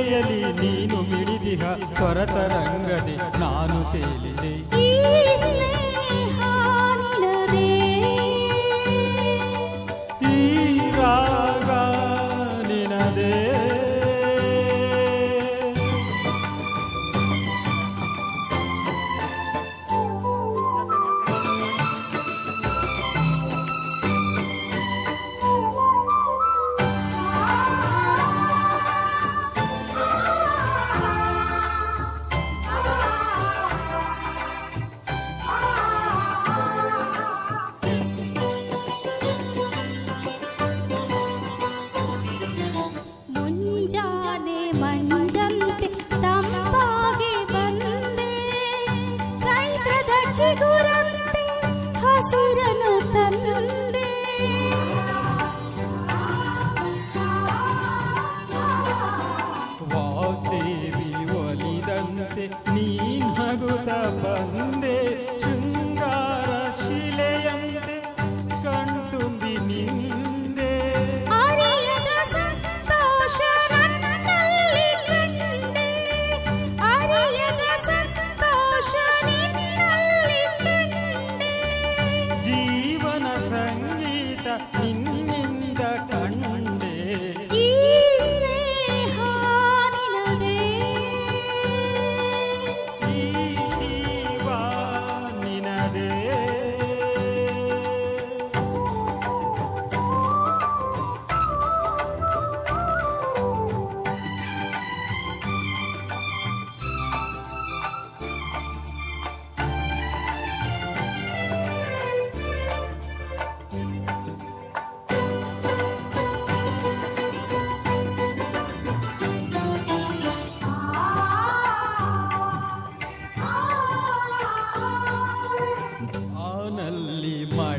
ಆಸೆಯಲ್ಲಿ ನೀನು ಮಿಡಿದಿಹ ಕೊರತರಂಗದೆ ನಾನು ತೇಲಿದೆ Segura ಸಂಗೀತ ನಿನ್ನ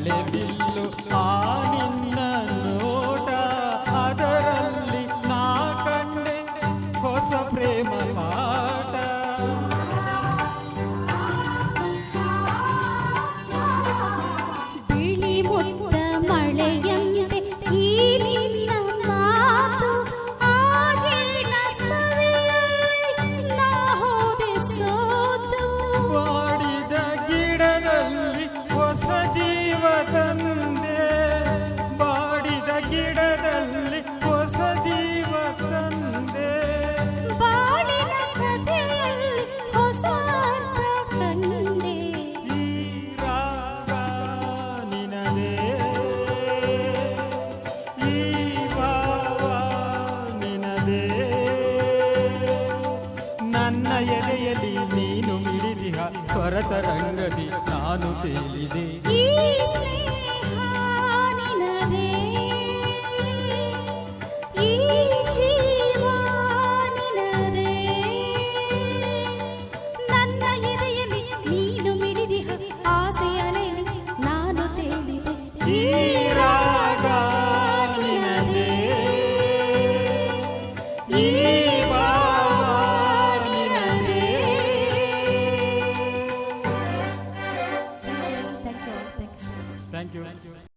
తాళె బిల్లు ఆ ತರಂಗದಿ ನಾನು ತೇಲಿದೆ Yeah.